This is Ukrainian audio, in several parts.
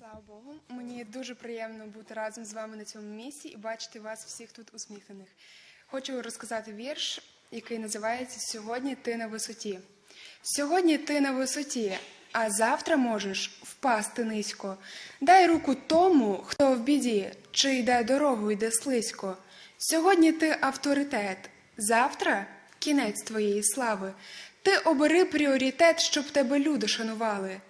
Слава Богу, мені дуже приємно бути разом з вами на цьому місці і бачити вас всіх тут усміхнених. Хочу розказати вірш, який називається Сьогодні ти на висоті. Сьогодні ти на висоті, а завтра можеш впасти низько. Дай руку тому, хто в біді, чи йде дорогу, йде слизько. Сьогодні ти авторитет, завтра кінець твоєї слави. Ти обери пріоритет, щоб тебе люди шанували.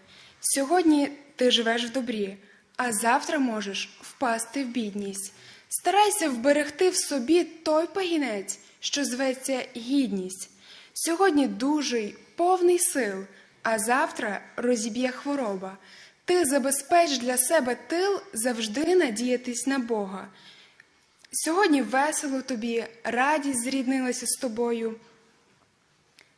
Сьогодні ти живеш в добрі, а завтра можеш впасти в бідність. Старайся вберегти в собі той пагінець, що зветься гідність. Сьогодні дужий, повний сил, а завтра розіб'є хвороба. Ти забезпеч для себе тил завжди надіятись на Бога. Сьогодні весело тобі, радість зріднилася з тобою.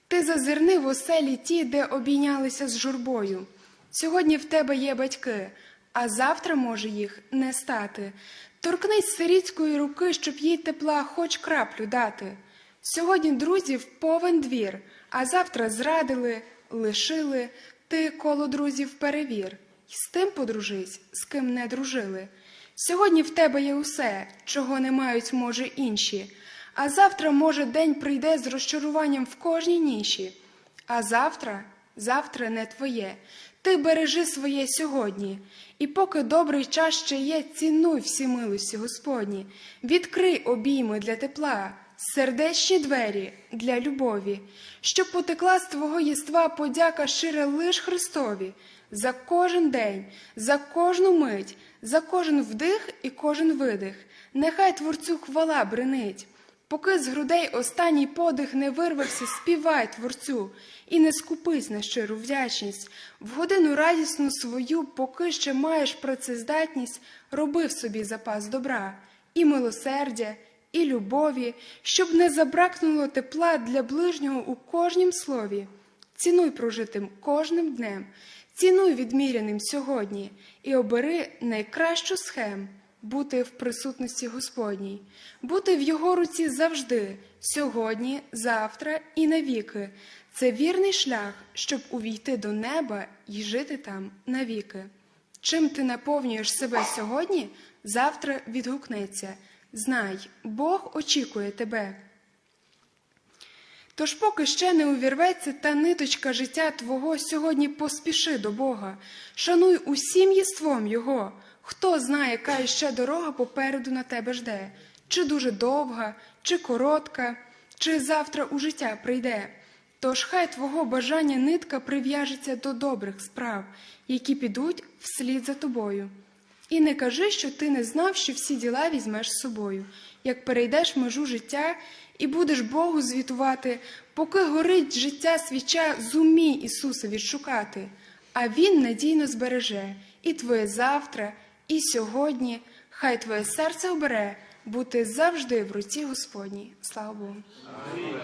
Ти зазирни в оселі ті, де обійнялися з журбою. Сьогодні в тебе є батьки, а завтра може їх не стати. Торкнись сирітської руки, щоб їй тепла хоч краплю дати. Сьогодні друзів повен двір, а завтра зрадили, лишили. Ти коло друзів перевір, І з тим подружись, з ким не дружили. Сьогодні в тебе є усе, чого не мають, може, інші. А завтра, може, день прийде з розчаруванням в кожній ніші. А завтра, завтра не твоє. Ти бережи своє сьогодні, і поки добрий час ще є, цінуй всі милості Господні, відкрий обійми для тепла, сердечні двері для любові, щоб потекла з твого єства подяка щира лиш Христові, за кожен день, за кожну мить, за кожен вдих і кожен видих. Нехай Творцю хвала бренить. Поки з грудей останній подих не вирвався, співай творцю і не скупись на щиру вдячність. В годину радісну свою, поки ще маєш працездатність, роби в собі запас добра, і милосердя, і любові, щоб не забракнуло тепла для ближнього у кожнім слові. Цінуй прожитим кожним днем, цінуй відміряним сьогодні і обери найкращу схем бути в присутності Господній, бути в Його руці завжди, сьогодні, завтра і навіки. Це вірний шлях, щоб увійти до неба і жити там навіки. Чим ти наповнюєш себе сьогодні, завтра відгукнеться. Знай, Бог очікує тебе. Тож, поки ще не увірветься та ниточка життя Твого, сьогодні поспіши до Бога, шануй усім єством Його. Хто знає, яка іще дорога попереду на тебе жде, чи дуже довга, чи коротка, чи завтра у життя прийде. Тож хай твого бажання нитка прив'яжеться до добрих справ, які підуть вслід за тобою. І не кажи, що ти не знав, що всі діла візьмеш з собою, як перейдеш межу життя і будеш Богу звітувати, поки горить життя свіча, зумій Ісуса відшукати, а Він надійно збереже і твоє завтра, і сьогодні, хай твоє серце обере бути завжди в руці Господній. Слава Богу. Амінь.